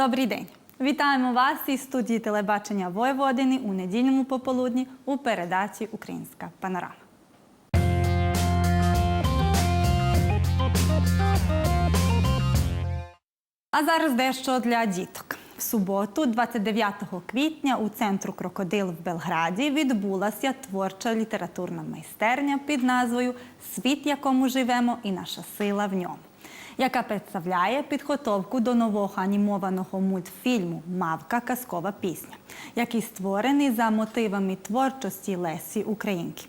Добрий день! Вітаємо вас із студії телебачення Воєводини у недільному пополудні у передачі Українська панорама. А зараз дещо для діток. В суботу, 29 квітня, у центру Крокодил в Белграді відбулася творча літературна майстерня під назвою Світ, якому живемо, і наша сила в ньому, яка представляє підготовку до нового анімованого мультфільму Мавка казкова пісня, який створений за мотивами творчості Лесі Українки.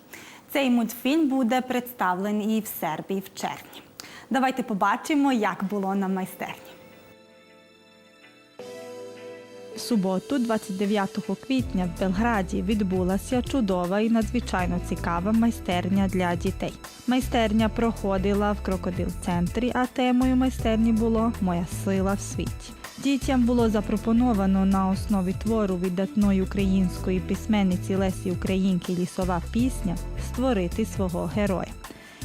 Цей мультфільм буде представлений і в Сербії в червні. Давайте побачимо, як було на майстерні. Суботу, 29 квітня, в Белграді відбулася чудова і надзвичайно цікава майстерня для дітей. Майстерня проходила в крокодил-центрі, а темою майстерні було Моя сила в світі. Дітям було запропоновано на основі твору видатної української письменниці Лесі Українки Лісова пісня створити свого героя,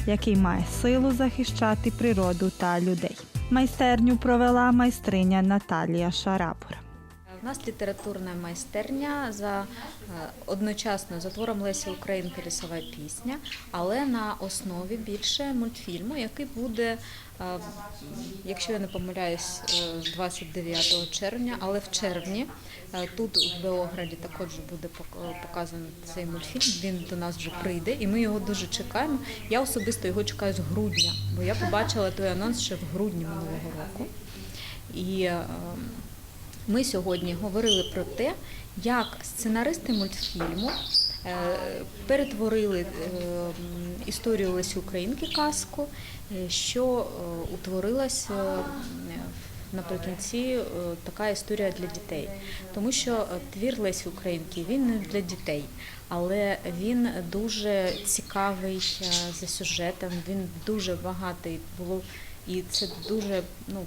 який має силу захищати природу та людей. Майстерню провела майстриня Наталія Шарапура. У нас літературна майстерня за е, одночасно за твором Лесі Українки лісова пісня, але на основі більше мультфільму, який буде, е, якщо я не помиляюсь, е, 29 червня, але в червні е, тут в Белограді також буде пок- показаний цей мультфільм. Він до нас вже прийде, і ми його дуже чекаємо. Я особисто його чекаю з грудня, бо я побачила той анонс ще в грудні минулого року. І е, ми сьогодні говорили про те, як сценаристи мультфільму е, перетворили е, історію Лесі Українки казку, е, що утворилась е, наприкінці така історія для дітей. Тому що твір Лесі Українки він не для дітей, але він дуже цікавий за сюжетом, він дуже багатий було. І це дуже ну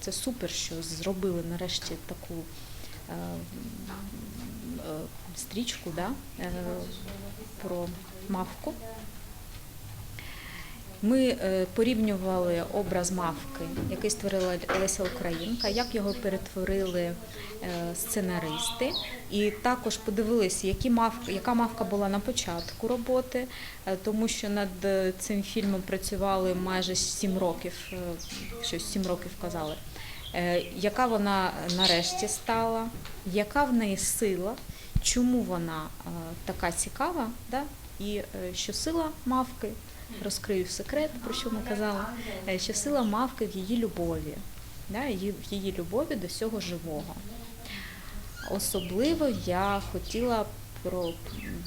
це супер, що зробили нарешті таку е, е, стрічку да, е, про мавку. Ми е, порівнювали образ мавки, який створила Леся Українка, як його перетворили е, сценаристи, і також подивилися, які мавки, яка мавка була на початку роботи, е, тому що над цим фільмом працювали майже сім років, щось сім років казали. Яка вона нарешті стала, яка в неї сила, чому вона така цікава, да? і що сила мавки розкрию секрет, про що ми казали, е, що сила мавки в її любові, в її любові до всього живого. Особливо я хотіла про,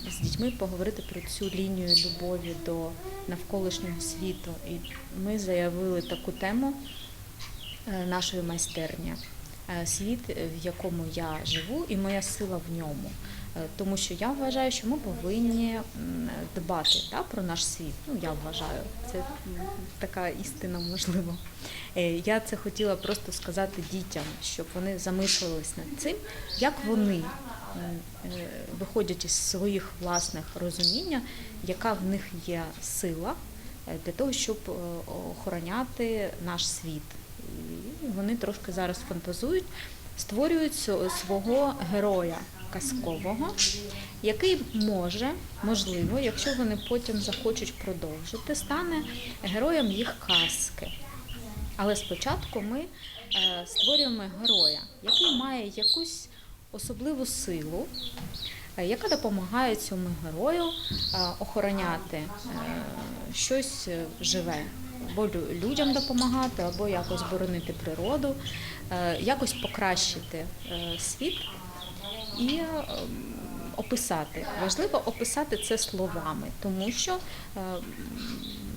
з дітьми поговорити про цю лінію любові до навколишнього світу. І ми заявили таку тему е, нашої майстерні. Е, Світ, в якому я живу, і моя сила в ньому. Е, Тому що я вважаю, що ми повинні дбати да, про наш світ. Ну, я вважаю, це така істина можливо. Е, Я це хотіла просто сказати дітям, щоб вони замислились над цим, як вони е, виходять із своїх власних розуміння, яка в них є сила для того, щоб охороняти наш світ. І вони трошки зараз фантазують, створюють свого героя казкового, який може, можливо, якщо вони потім захочуть продовжити, стане героєм їх казки. Але спочатку ми е, створюємо героя, який має якусь особливу силу, е, яка допомагає цьому герою е, охороняти щось живе, або лю- людям допомагати, або якось боронити природу, якось покращити світ і е, описати. Важливо описати це словами, тому що е,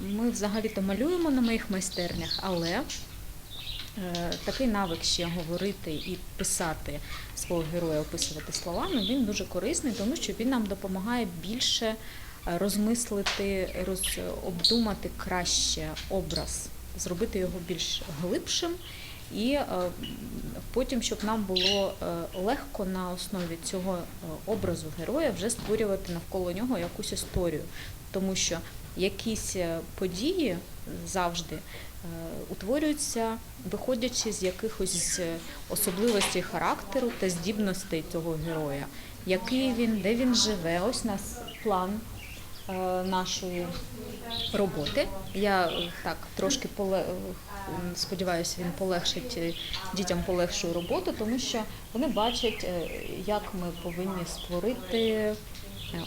ми взагалі-то малюємо на моїх майстернях, але е, такий навик ще говорити і писати свого героя, описувати словами, він дуже корисний, тому що він нам допомагає більше е, розмислити, роз, обдумати краще образ, зробити його більш глибшим. І е, потім, щоб нам було е, легко на основі цього е, образу героя вже створювати навколо нього якусь історію, тому що якісь події завжди утворюються, виходячи з якихось особливостей характеру та здібностей цього героя. Який він, де він живе. Ось у нас план нашої роботи. Я е, так трошки поле... е, сподіваюся, він полегшить е, дітям полегшує роботу, тому що вони бачать, е, як ми повинні створити е,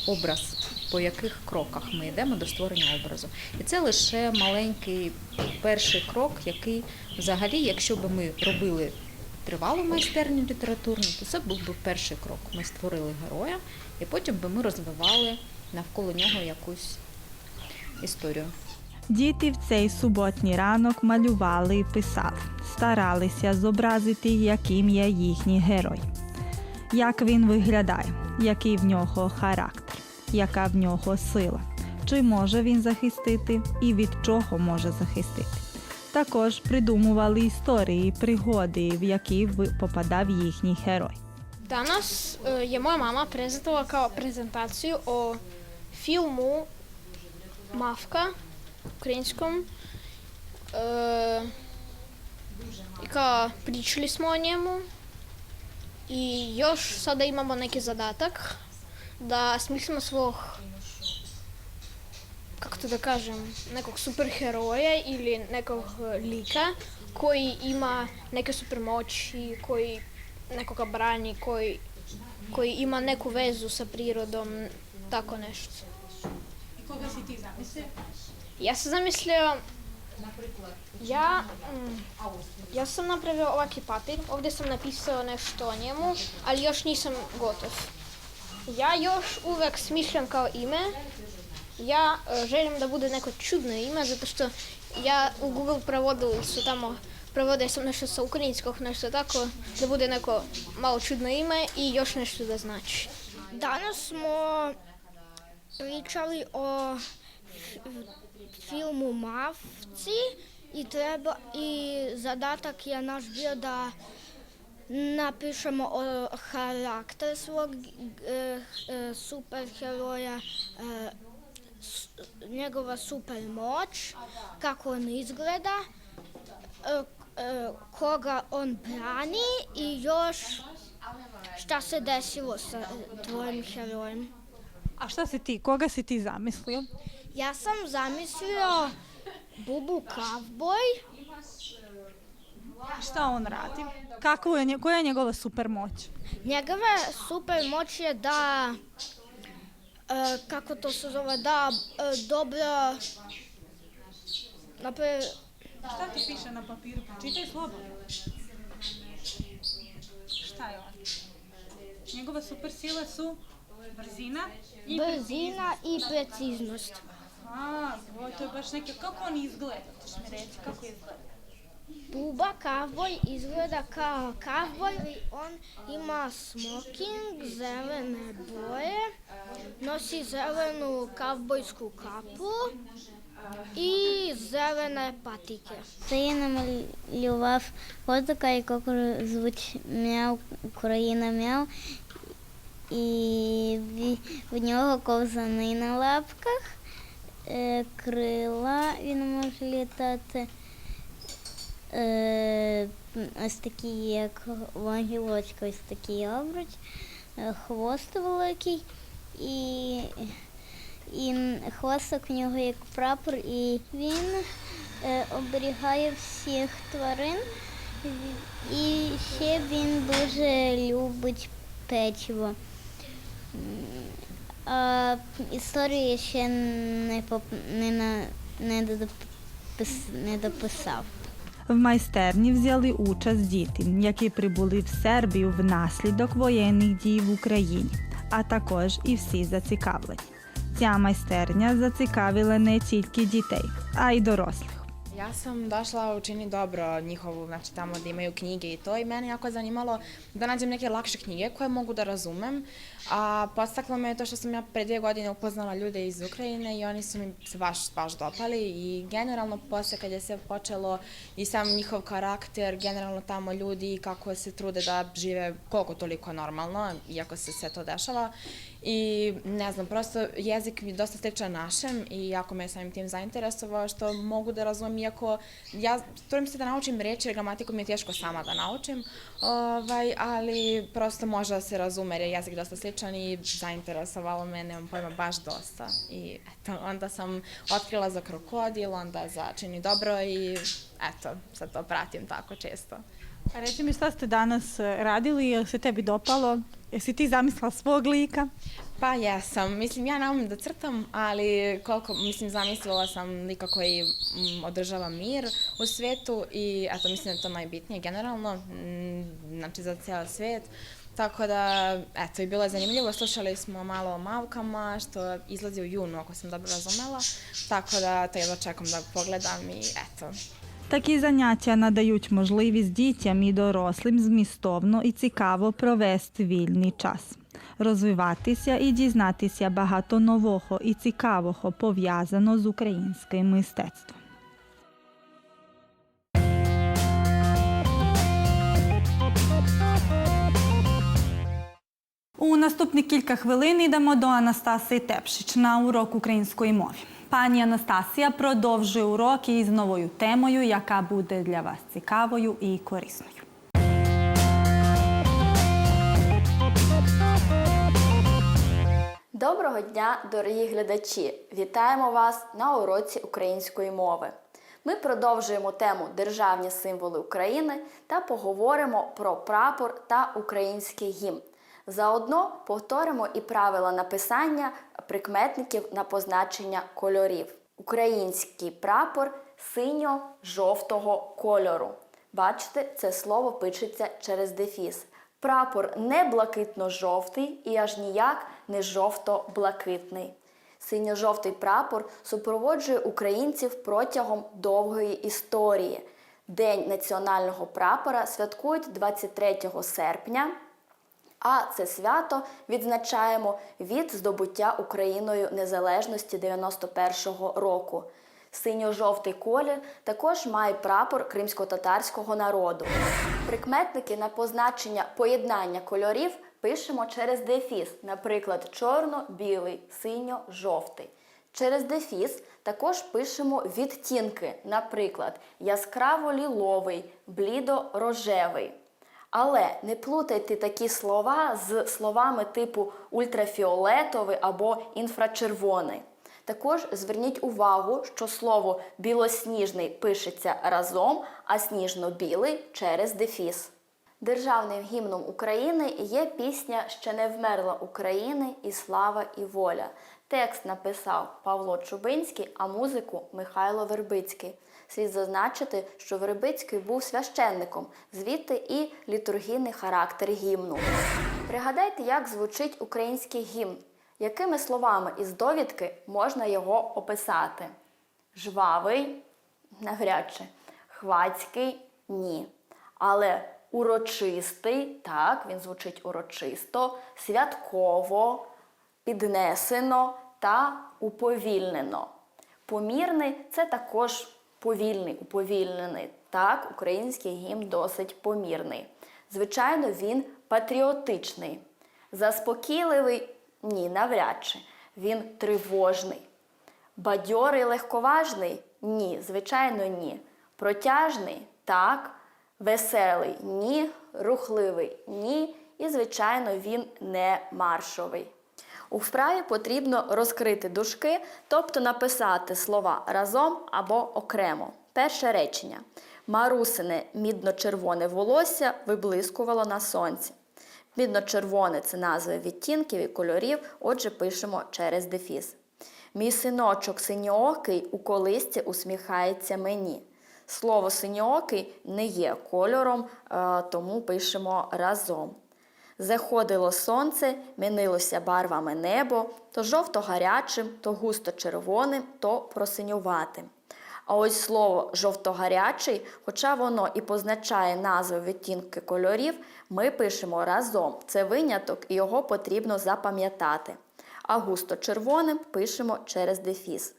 образ, по яких кроках ми йдемо до створення образу. І це лише маленький перший крок, який взагалі, якщо б ми робили тривалу майстерню літературну, то це був би перший крок. Ми створили героя, і потім би ми розвивали навколо нього якусь історію. Діти в цей суботній ранок малювали і писали, старалися зобразити, яким є їхній герой, як він виглядає, який в нього характер, яка в нього сила, чи може він захистити і від чого може захистити. Також придумували історії, пригоди, в які попадав їхній герой. Danas e, je moja mama prezentala kao prezentaciju o filmu Mavka, ukrajinskom. E, I kao pričali smo o njemu. I još sada imamo neki zadatak da smislimo svog kako to da kažem, nekog superheroja ili nekog e, lika koji ima neke supermoći, koji nekoga brani, koji, koji ima neku mm, sam napisao nešto o njemu, ali još nisam gotov. Ja još uvek smišljam kao ime, ja e, želim da bude neko čudno ime, zato što ja u Google tako, da bude neko malo čudno ime i još nešto da znači. Danas smo pričali o filmu Mavci i treba i zadatak je naš bio da napišemo o karakter svog e, e, superheroja, e, s- njegova super moć, kako on izgleda, e, e, koga on brani i još šta se desilo sa tvojim herojem. A šta si ti, koga si ti zamislio? Ja sam zamislio Bubu Kavboj. Šta on radi? Kako je, koja je njegova super moć? Njegova super moć je da, e, kako to se zove, da e, dobro, napre, Šta ti piše na papiru? Čitaj slobodno. Šta je on? Njegove super sile su brzina i... brzina i preciznost. A, zvoj, to je baš neke... Kako on izgleda? Ćeš mi reći kako izgleda? Buba Kavboj izgleda kao kavboj on ima smoking zelene boje, nosi zelenu kavbojsku kapu i zelene patike. Це я намалював котика, якого звуть Мяу, Україна Мяу. І в, в нього ковзани на лапках, е, крила він може літати. Е, ось такі, як ангелочка, ось такий обруч, е, хвост великий і, і хвостик в нього як прапор, і він оберігає всіх тварин. І ще він дуже любить печиво. А історію я ще не, поп... не, на... не, допис... не дописав. В майстерні взяли участь діти, які прибули в Сербію внаслідок воєнних дій в Україні, а також і всі зацікавлені. Ця майстерня зацікавила не тільки дітей, а й дорослих. Ja sam došla u Čini dobro njihovu, znači tamo da imaju knjige i to i mene jako je zanimalo da nađem neke lakše knjige koje mogu da razumem. A podstaklo me je to što sam ja pre dvije godine upoznala ljude iz Ukrajine i oni su mi baš, baš dopali i generalno posle kad je sve počelo i sam njihov karakter, generalno tamo ljudi i kako se trude da žive koliko toliko normalno, iako se sve to dešava. I ne znam, prosto jezik mi dosta sličan našem i jako me samim tim zainteresovao što mogu da razumem, iako ja trudim se da naučim reči, jer gramatiku mi je teško sama da naučim, ovaj, ali prosto može da se razume jer je jezik dosta sličan i zainteresovalo me, nemam pojma, baš dosta. I eto, onda sam otkrila za krokodil, onda za čini dobro i eto, sad to pratim tako često. A reci mi šta ste danas e, radili, je li se tebi dopalo? Jesi ti zamislila svog lika? Pa jesam. Mislim, ja ne umem da crtam, ali koliko, mislim, zamislila sam lika koji mm, održava mir u svetu i eto, mislim da je to najbitnije generalno, mm, znači za cijel svet. Tako da, eto, i bilo je zanimljivo. Slušali smo malo o Mavkama, što izlazi u junu, ako sam dobro razumela. Tako da, to jedva čekam da pogledam i eto, Такі заняття надають можливість дітям і дорослим змістовно і цікаво провести вільний час, розвиватися і дізнатися багато нового і цікавого пов'язано з українським мистецтвом. У наступні кілька хвилин йдемо до Анастасії Тепшич на урок української мови. Пані Анастасія продовжує урок із новою темою, яка буде для вас цікавою і корисною. Доброго дня, дорогі глядачі! Вітаємо вас на уроці української мови. Ми продовжуємо тему Державні символи України та поговоримо про прапор та український гімн. Заодно повторимо і правила написання прикметників на позначення кольорів. Український прапор синьо-жовтого кольору. Бачите, це слово пишеться через дефіс. Прапор не блакитно-жовтий і аж ніяк не жовто-блакитний. Синьо-жовтий прапор супроводжує українців протягом довгої історії. День національного прапора святкують 23 серпня, а це свято відзначаємо від здобуття Україною незалежності 91-го року. Синьо-жовтий колір також має прапор кримсько-татарського народу. Прикметники на позначення поєднання кольорів пишемо через дефіс, наприклад, чорно-білий, синьо-жовтий. Через дефіс також пишемо відтінки, наприклад, яскраво-ліловий, блідо-рожевий. Але не плутайте такі слова з словами типу ультрафіолетовий або інфрачервоний. Також зверніть увагу, що слово білосніжний пишеться разом, а сніжно-білий через дефіс. Державним гімном України є пісня Ще не вмерла України і слава і воля. Текст написав Павло Чубинський, а музику Михайло Вербицький. Слід зазначити, що Вербицький був священником, звідти і літургійний характер гімну. Пригадайте, як звучить український гімн, якими словами із довідки можна його описати. Жвавий навряд хвацький ні. Але урочистий, так, він звучить урочисто, святково, піднесено та уповільнено. Помірний це також повільний, уповільнений. Так, український гімн досить помірний. Звичайно, він патріотичний. Заспокійливий ні, навряд чи. Він тривожний. Бадьорий легковажний? Ні, звичайно, ні. Протяжний? Так. Веселий? Ні. Рухливий? Ні. І, звичайно, він не маршовий. У вправі потрібно розкрити дужки, тобто написати слова разом або окремо. Перше речення. Марусине мідно-червоне волосся виблискувало на сонці. Мідно-червоне це назви відтінків і кольорів, отже, пишемо через дефіс. Мій синочок синьоокий у колисці усміхається мені. Слово синьоокий не є кольором, е, тому пишемо разом. Заходило сонце, мінилося барвами небо, то жовто-гарячим, то густо-червоним, то просинюватим. А ось слово жовто-гарячий, хоча воно і позначає назву відтінки кольорів, ми пишемо разом. Це виняток, і його потрібно запам'ятати. А густо-червоним пишемо через дефіс.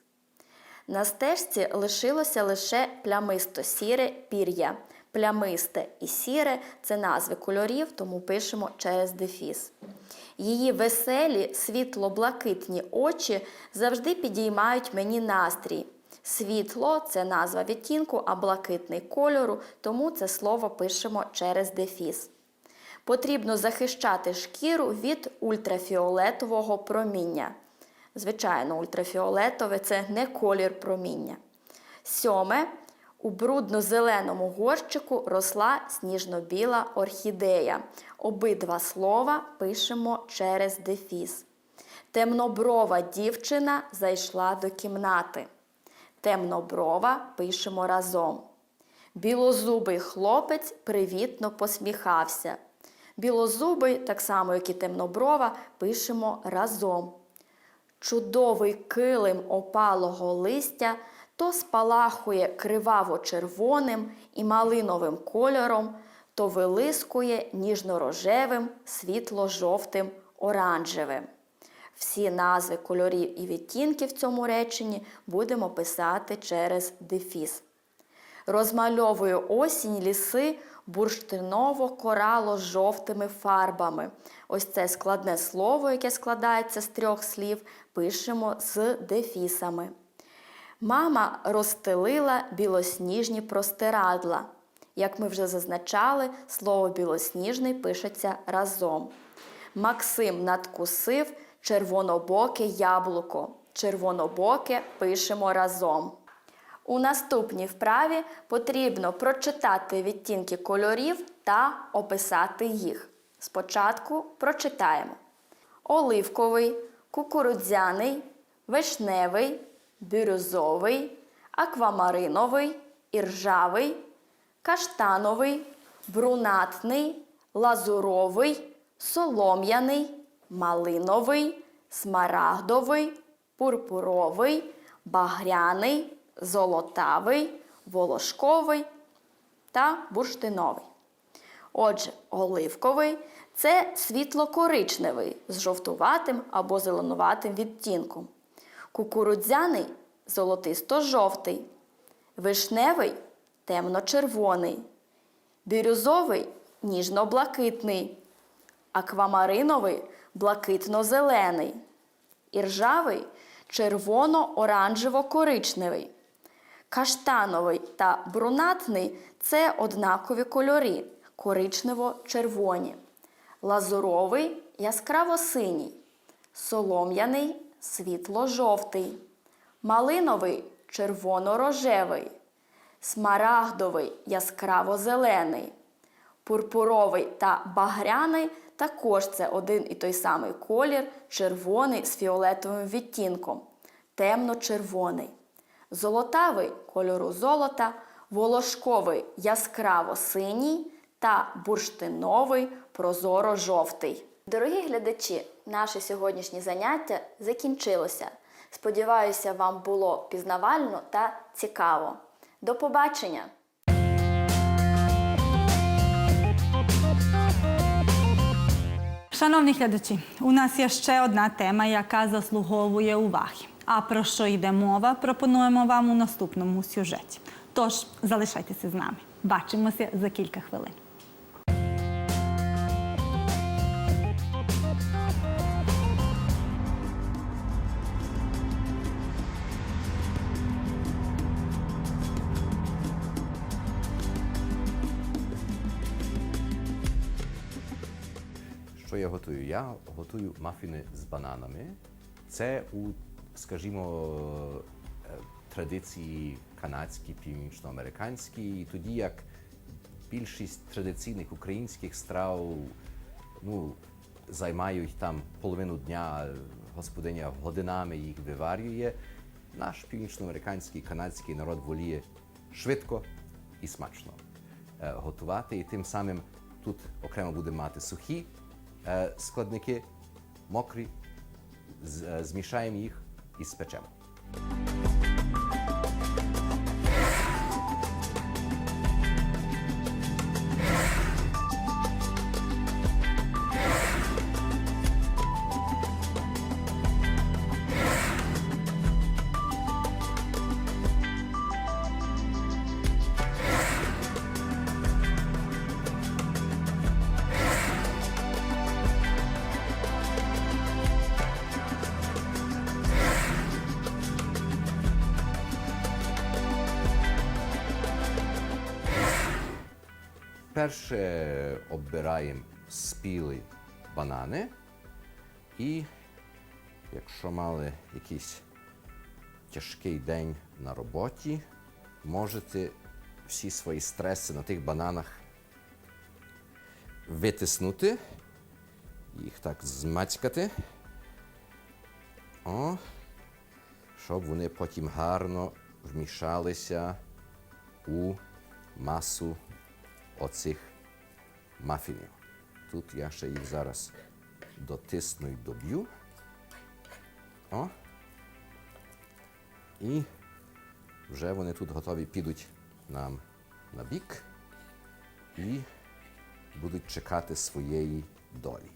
На стежці лишилося лише плямисто сіре пір'я. Плямисте і сіре це назви кольорів, тому пишемо через дефіс. Її веселі, світло-блакитні очі завжди підіймають мені настрій. Світло це назва відтінку, а блакитний кольору, тому це слово пишемо через дефіс. Потрібно захищати шкіру від ультрафіолетового проміння. Звичайно, ультрафіолетове це не колір проміння. Сьоме. У брудно-зеленому горщику росла сніжно-біла орхідея. Обидва слова пишемо через дефіс. Темноброва дівчина зайшла до кімнати. Темноброва пишемо разом. Білозубий хлопець привітно посміхався. Білозубий, так само як і темноброва, пишемо разом. Чудовий килим опалого листя то спалахує криваво-червоним і малиновим кольором, то вилискує ніжно-рожевим, світло-жовтим, оранжевим. Всі назви кольорів і відтінків в цьому реченні будемо писати через дефіс. Розмальовую осінь ліси бурштиново-корало з жовтими фарбами. Ось це складне слово, яке складається з трьох слів, пишемо з дефісами. Мама розстелила білосніжні простирадла. Як ми вже зазначали, слово білосніжний пишеться разом. Максим надкусив червонобоке яблуко. Червонобоке пишемо разом. У наступній вправі потрібно прочитати відтінки кольорів та описати їх. Спочатку прочитаємо: оливковий, кукурудзяний, вишневий, бірюзовий, аквамариновий, іржавий, каштановий, брунатний, лазуровий, солом'яний, малиновий, смарагдовий, пурпуровий, багряний, золотавий, волошковий та бурштиновий. Отже, оливковий це світло-коричневий з жовтуватим або зеленуватим відтінком. Кукурудзяний золотисто-жовтий, вишневий темно-червоний, бірюзовий ніжно-блакитний, аквамариновий блакитно-зелений, іржавий червоно-оранжево-коричневий. Каштановий та брунатний це однакові кольори коричнево-червоні. Лазуровий яскраво-синій, солом'яний світло-жовтий, малиновий червоно-рожевий, смарагдовий яскраво-зелений, пурпуровий та багряний також це один і той самий колір, червоний з фіолетовим відтінком, темно-червоний. Золотавий кольору золота, волошковий яскраво-синій та бурштиновий прозоро-жовтий. Дорогі глядачі, наше сьогоднішнє заняття закінчилося. Сподіваюся, вам було пізнавально та цікаво. До побачення! Шановні глядачі, у нас є ще одна тема, яка заслуговує уваги. А про що йде мова, пропонуємо вам у наступному сюжеті. Тож залишайтеся з нами. Бачимося за кілька хвилин. Що я готую? Я готую мафіни з бананами. Це у, скажімо, е, традиції канадські, північноамериканські. І тоді як більшість традиційних українських страв ну, займають там половину дня, господиня годинами їх виварює. Наш північноамериканський канадський народ воліє швидко і смачно е, готувати. І тим самим тут окремо будемо мати сухі складники, мокрі, е, змішаємо їх і спечемо. Перше обираємо спілі банани. І якщо мали якийсь тяжкий день на роботі, можете всі свої стреси на тих бананах витиснути, їх так змацькати. О, щоб вони потім гарно вмішалися у масу оцих мафінів. Тут я ще їх зараз дотисну і доб'ю. О. І вже вони тут готові підуть нам на бік і будуть чекати своєї долі.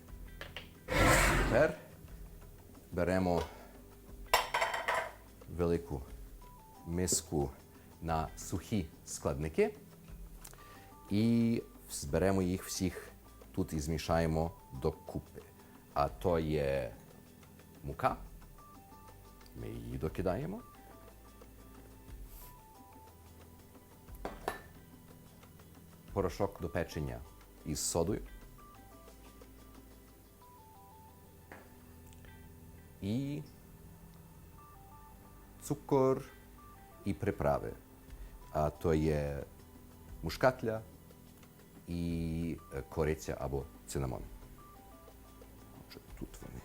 Тепер беремо велику миску на сухі складники і зберемо їх всіх тут і змішаємо докупи. А то є мука. Ми її докидаємо. Порошок до печення із содою. І цукор і приправи. А то є мушкатля і е, кориця або цинамон. Отже, тут вони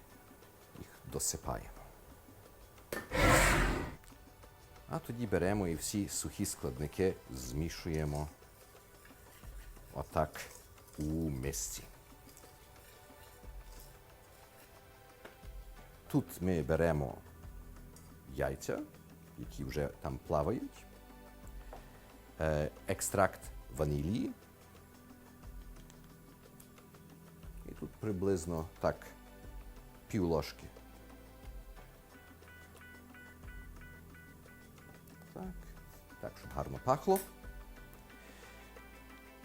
їх досипаємо. А тоді беремо і всі сухі складники змішуємо отак у мисці. Тут ми беремо яйця, які вже там плавають, е, екстракт ванілії. Приблизно так пів ложки. Так, так, щоб гарно пахло.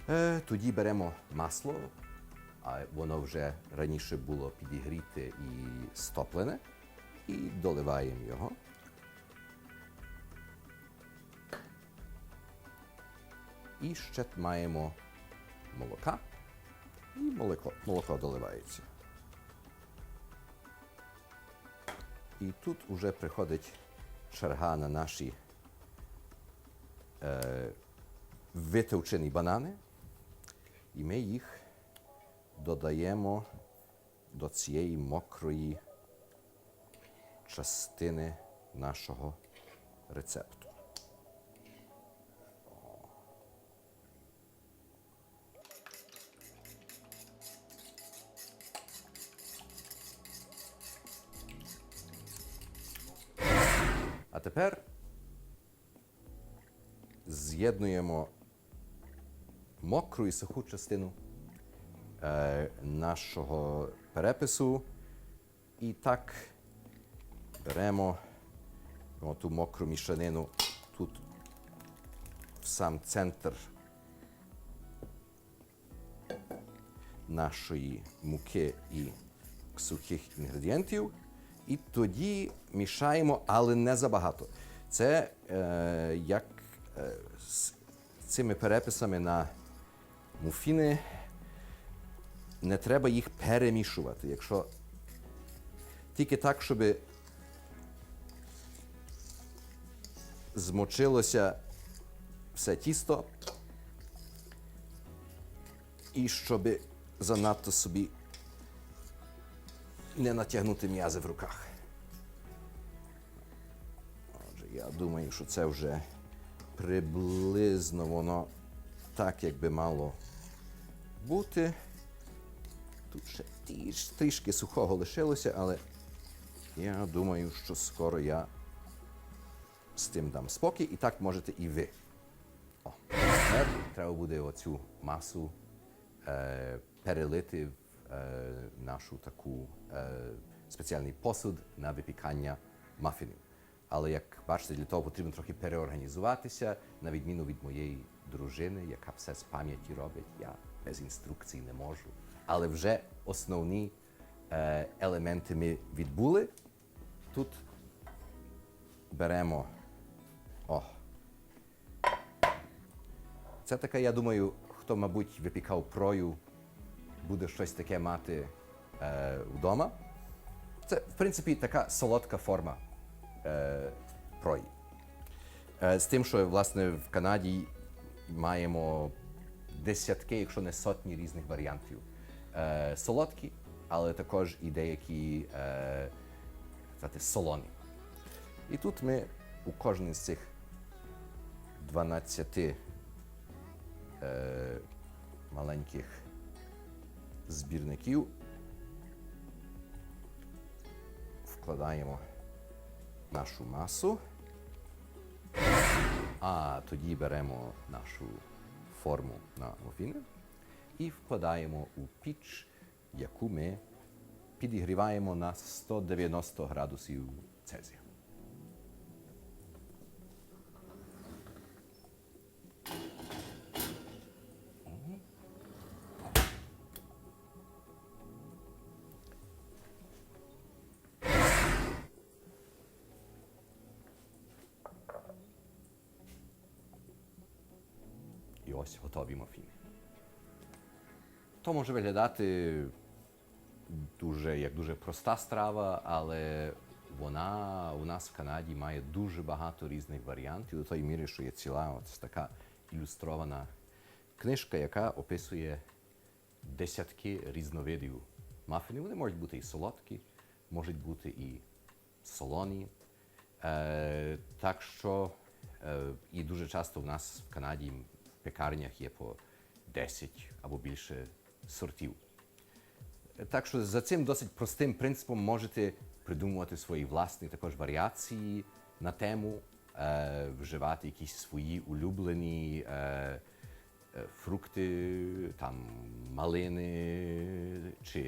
Е, тоді беремо масло, а воно вже раніше було підігріте і стоплене, і доливаємо його. І ще маємо молока, і молоко, молоко доливається. І тут вже приходить черга на наші е, витовчені банани, і ми їх додаємо до цієї мокрої частини нашого рецепту. Тепер з'єднуємо мокру і суху частину е, нашого перепису. І так беремо ту мокру мішанину тут в сам центр нашої муки і сухих інгредієнтів. І тоді мішаємо, але не забагато. Це е, як е, з цими переписами на муфіни не треба їх перемішувати. Якщо тільки так, щоб змочилося все тісто, і щоб занадто собі не натягнути м'язи в руках. Отже, я думаю, що це вже приблизно воно так, як би мало бути. Тут ще тріш- трішки сухого лишилося, але я думаю, що скоро я з тим дам спокій, і так можете і ви. О, треба буде оцю масу е, перелити нашу таку е, спеціальний посуд на випікання мафінів. Але як бачите, для того потрібно трохи переорганізуватися, на відміну від моєї дружини, яка все з пам'яті робить. Я без інструкцій не можу. Але вже основні е, елементи ми відбули. Тут беремо. О. Це така, я думаю, хто, мабуть, випікав прою, буде щось таке мати е, вдома. Це, в принципі, така солодка форма е, прої. Е, з тим, що власне в Канаді маємо десятки, якщо не сотні різних варіантів. Е, солодкі, але також і деякі е, сказати, солоні. І тут ми у кожній з цих 12 е, маленьких збірників вкладаємо нашу масу, а тоді беремо нашу форму на муфіни і вкладаємо у піч, яку ми підігріваємо на 190 градусів Цельсія. Ось готові мафіни. То може виглядати дуже, як дуже проста страва, але вона у нас в Канаді має дуже багато різних варіантів до тої міри, що є ціла ось така ілюстрована книжка, яка описує десятки різновидів мафінів. Вони можуть бути і солодкі, можуть бути і солоні. Е, так що е, і дуже часто в нас в Канаді пекарнях є по 10 або більше сортів. Так що за цим досить простим принципом можете придумувати свої власні також варіації на тему, е, вживати якісь свої улюблені е, е, фрукти, там малини чи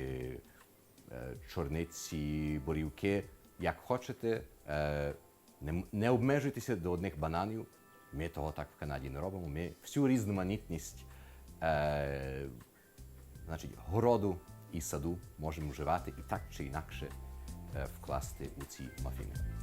е, чорниці, борівки, як хочете. Е, не, не обмежуйтеся до одних бананів. Ми того так в Канаді не робимо. Ми всю різноманітність е, значить, городу і саду можемо вживати і так чи інакше е, вкласти у ці мафіни.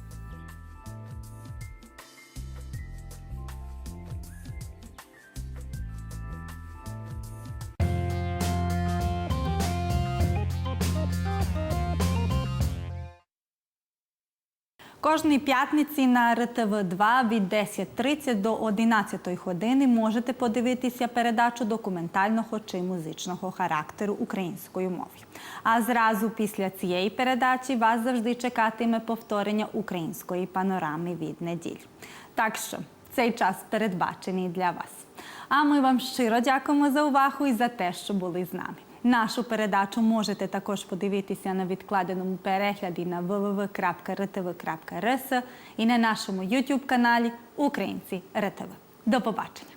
Кожної п'ятниці на РТВ 2 від 10.30 до 11 години можете подивитися передачу документального чи музичного характеру українською мовою. А зразу після цієї передачі вас завжди чекатиме повторення української панорами від неділь. Так що цей час передбачений для вас. А ми вам щиро дякуємо за увагу і за те, що були з нами. Нашу передачу можете також подивитися на відкладеному перегляді на www.rtv.rs і на нашому YouTube каналі Українці РТВ. До побачення!